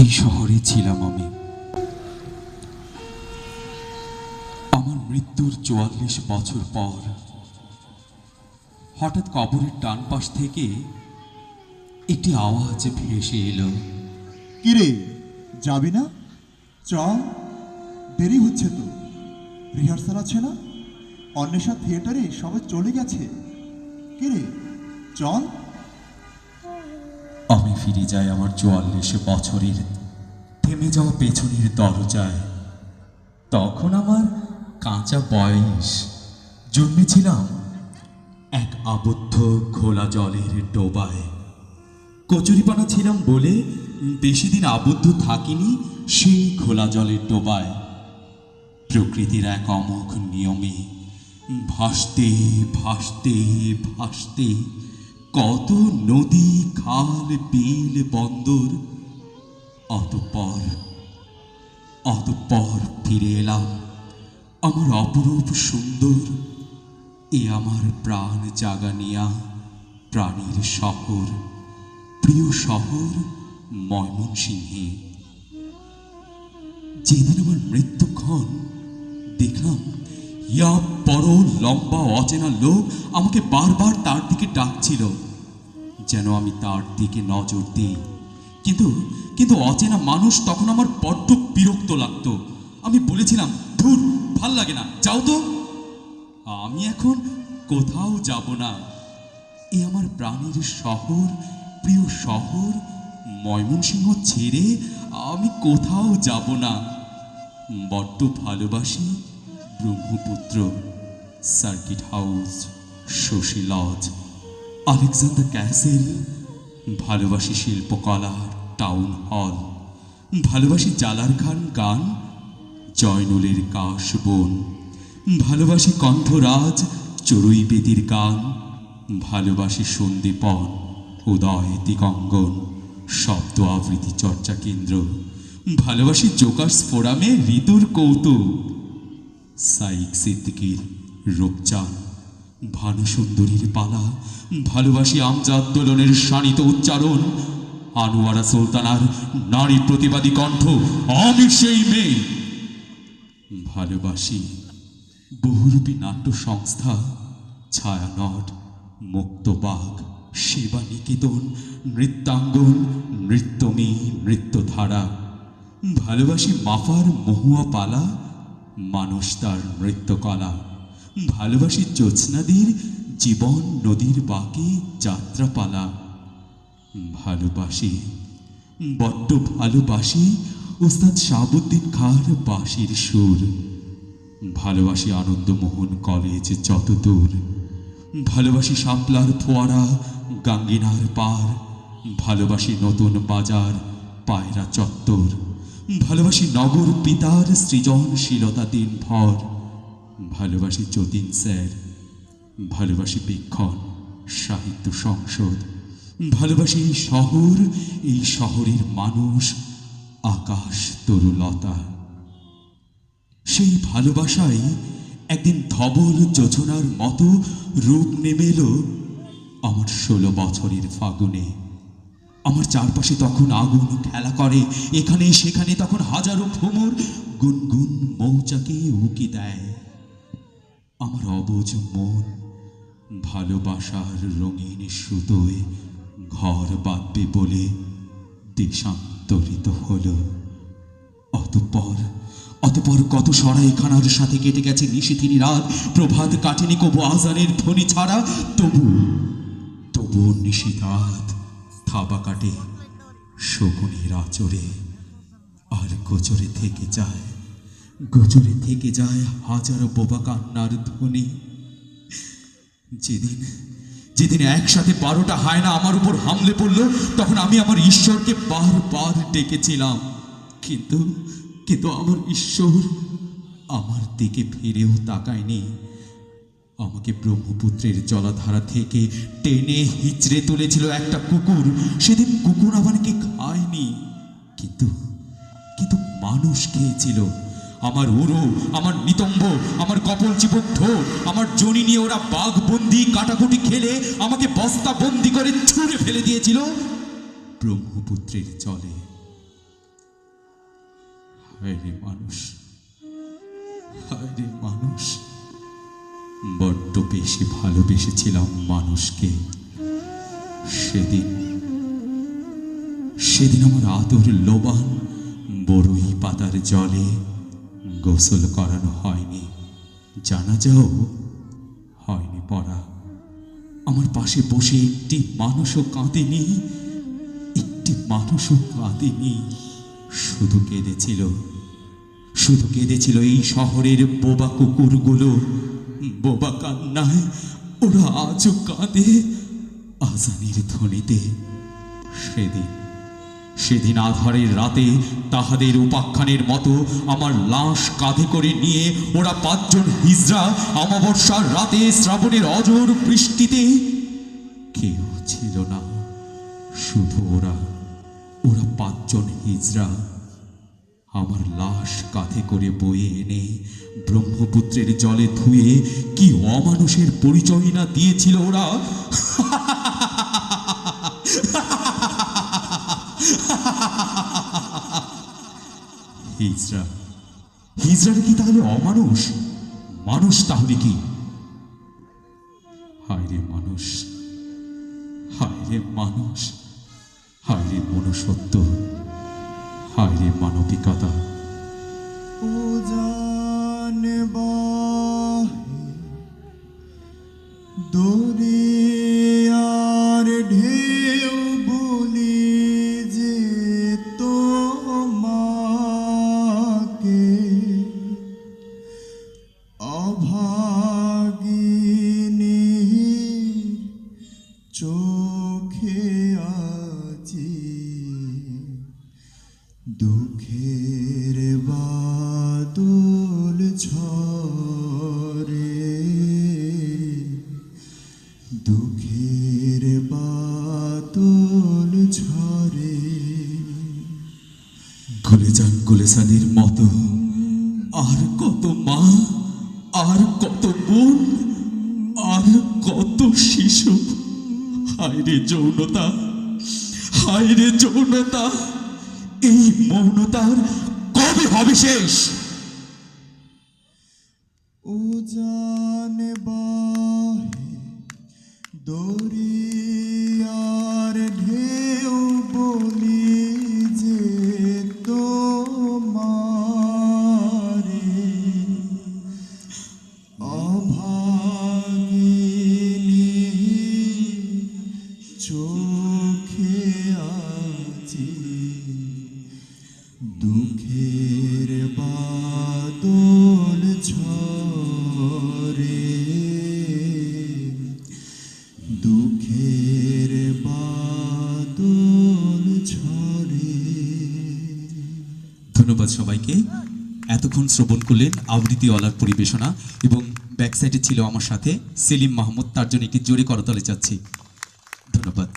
এই শহরে ছিলাম আমি। আমার মৃত্যুর চুয়াল্লিশ বছর পর হঠাৎ কবরের ডান পাশ থেকে একটি আওয়াজ ভেসে এলো। কিরে যাবি না? চ দেরি হচ্ছে তো। রিহার্সাল আছে না? অন্বেষা থিয়েটারে সবাই চলে গেছে। কিরে চল। আমি ফিরে যাই আমার চুয়াল্লিশ বছরের। থেমে যাওয়া পেছনের দরজায়। তখন আমার কাঁচা বয়স। জন্মেছিলাম এক আবদ্ধ খোলা জলের ডোবায়। কচুরিপানা ছিলাম বলে বেশি দিন আবদ্ধ থাকিনি সেই খোলা জলের ডোবায়। প্রকৃতির এক অমোঘ নিয়মে ভাসতে ভাসতে ভাসতে কত নদী, খাল, বিল, বন্দর। অতপর অতপর ফিরে এলাম আমার অপরূপ সুন্দর, এ আমার প্রাণ জাগানিয়া প্রাণীর শহর, প্রিয় শহর ময়মনসিংহে। যেদিন আমার মৃত্যুক্ষণ দেখলাম ইয়া বড় লম্বা অচেনা লোক আমাকে বারবার তার দিকে ডাকছিল, যেন আমি তার দিকে নজর দিই। কিন্তু কিন্তু অচেনা মানুষ তখন আমার বড্ড বিরক্ত লাগতো। আমি বলেছিলাম, ধুর, ভালো লাগে না, যাও তো। আমি এখন কোথাও যাব না। এ আমার প্রাণীর শহর, প্রিয় শহর, ময়মনসিংহ ছেড়ে আমি কোথাও যাব না। বড্ড ভালোবাসি Brahmaputra. Circuit house, Shashi lodge, Alexander castle, ভালোবাসি শিল্পকলা, টাউন হল, ভালোবাসি জালার খান গান, জয়নুলের কাশবন ভালোবাসি কণ্ঠরাজ, চড়ুই বেদির গান, ভালোবাসি সন্দীপন উদয় দিগঙ্গন, শব্দ আবৃত্তি চর্চা কেন্দ্র, ভালোবাসি জোকার্স ফোরামে ঋতুর কৌতুক, সাইক সিদ্দিকির রূপচান ভানুসুন্দরীর পালা, ভালোবাসি আমজাদ দোলনের শানিত উচ্চারণ, আনোয়ারা সুলতানার নারী প্রতিবাদী কণ্ঠ, আমি সেই মেয়ে। ভালোবাসি বহুরূপী নাট্য সংস্থা ছায়ানট, মুক্তবাগ সেবা নিকেতন নৃত্যাঙ্গন, নৃত্যমী, নৃত্যধারা। ভালোবাসি মাফার মহুয়া পালা, মানুষ তার নৃত্যকলা। ভালোবাসি জ্যোৎস্নাদির জীবন নদীর বাকি যাত্রাপালা। ভালোবাসি, বড্ড ভালোবাসি ওস্তাদ শাহাবুদ্দিন খাঁর বাঁশির সুর। ভালোবাসি আনন্দমোহন কলেজ যত দূর ভালোবাসি শাপলার ফোয়ারা গাঙ্গিনার পার। ভালোবাসি নতুন বাজার পায়রা চত্বর। ভালোবাসি নগর পিতার সৃজনশীলতা দিন ভর ভালোবাসি যতীন স্যার, ভালোবাসি বীক্ষণ সাহিত্য সংসদ, ভালোবাসি এই শহর, এই শহরের মানুষ, আকাশ তরুলতা। সেই ভালোবাসাই একদিন ধবল যোজনার মতো রূপ নেমে এলো আমার ষোলো বছরের ফাগুনে। আমার চারপাশে তখন আগুন খেলা করে, এখানে সেখানে তখন হাজারো ভ্রমর গুনগুন মৌচাকে উকি দেয়। আমার অবুঝ মন ভালোবাসার রঙিন সুতোয় ঘর বাঁধবে বলে দেশান্তরিত হলো। অতঃপর অতঃপর কত সরাইখানার সাথে কেটে গেছে নিশিথিনী রাত। প্রভাত কাটেনি কবু আজানের ধ্বনি ছাড়া। তবু তবু নিশিরাত থাবা কাটে শকুনের আচরে আর গোচরে থেকে যায় গোচরে থেকে যায় হাজারো বোবা কান্নার ধ্বনি। যেদিন যেদিন একসাথে বারোটা হায়না আমার উপর হামলে পড়ল, তখন আমি আমার ঈশ্বরকে বারবার ডেকেছিলাম। কিন্তু কিন্তু আমার ঈশ্বর আমার দিকে ফিরেও তাকায়নি। আমাকে ব্রহ্মপুত্রের জলাধারা থেকে টেনে হিচড়ে তুলেছিল একটা কুকুর। সেদিন কুকুর আমাকে খায়নি। কিন্তু কিন্তু মানুষ খেয়েছিল। আমার উরু, আমার নিতম্ব, আমার কপল ঠোঁট আমার জনি নিয়ে ওরা বাঘ বন্দি, কাটাকুটি খেলে, আমাকে বস্তা বন্দি করে ছুঁড়ে ফেলে দিয়েছিল ব্রহ্মপুত্রের জলে। হায় রে মানুষ, হায় রে মানুষ, বড্ড বেশি ভালোবেসেছিলাম মানুষকে। সেদিন সেদিন আমার আদর লোবান বড়ই পাতার জলে গোসল করানো হয়নি। জানা যাও হয়নি পড়া। আমার পাশে বসে একটি মানুষও কাঁদেনি। একটি মানুষও কাঁদেনি। শুধু কেঁদেছিল। শুধু কেঁদেছিল এই শহরের বোবা কুকুরগুলো। বোবা কান্নায় ওরা আজও কাঁদে। আজানের ধ্বনিতে সেদিন সেদিন আধারের রাতে তাহাদের উপাখ্যানের মতো আমার লাশ কাঁধে করে নিয়ে ওরা পাঁচজন হিজরা অমাবস্যার রাতে শ্রাবণের অজর বৃষ্টিতে কেউ ছিল না। শুধু ওরা ওরা পাঁচজন হিজরা আমার লাশ কাঁধে করে বয়ে এনে ব্রহ্মপুত্রের জলে ধুয়ে কি অমানুষের পরিচয় না দিয়েছিল ওরা? হিজড়াটা কি তাহলে অমানুষ? মানুষ তাহলে কি? হায় রে মানুষ হায় রে মানুষ হায় রে মনুষ্যত্ব হায় রে মানবিকতা দুঃখের বাদল ঝরে। গলে যান গুলেসানের মতো। আর কত মা, আর কত বোন, আর কত শিশু। হায় রে যৌনতা হায় রে যৌনতা, এই মৌনতার কবে হবে শেষ? উজান বাহে দরিয়ার ঢেউ বলি যে তোমারে। অভাগিনী চোখে ধন্যবাদ সবাইকে। এতক্ষণ শ্রবণ করলেন আবৃত্তিওয়ালার পরিবেশনা এবং ব্যাকসাইডে ছিল আমার সাথে সেলিম মাহমুদ, তার জন্য একটি জোরে করতলে চাচ্ছি। ধন্যবাদ।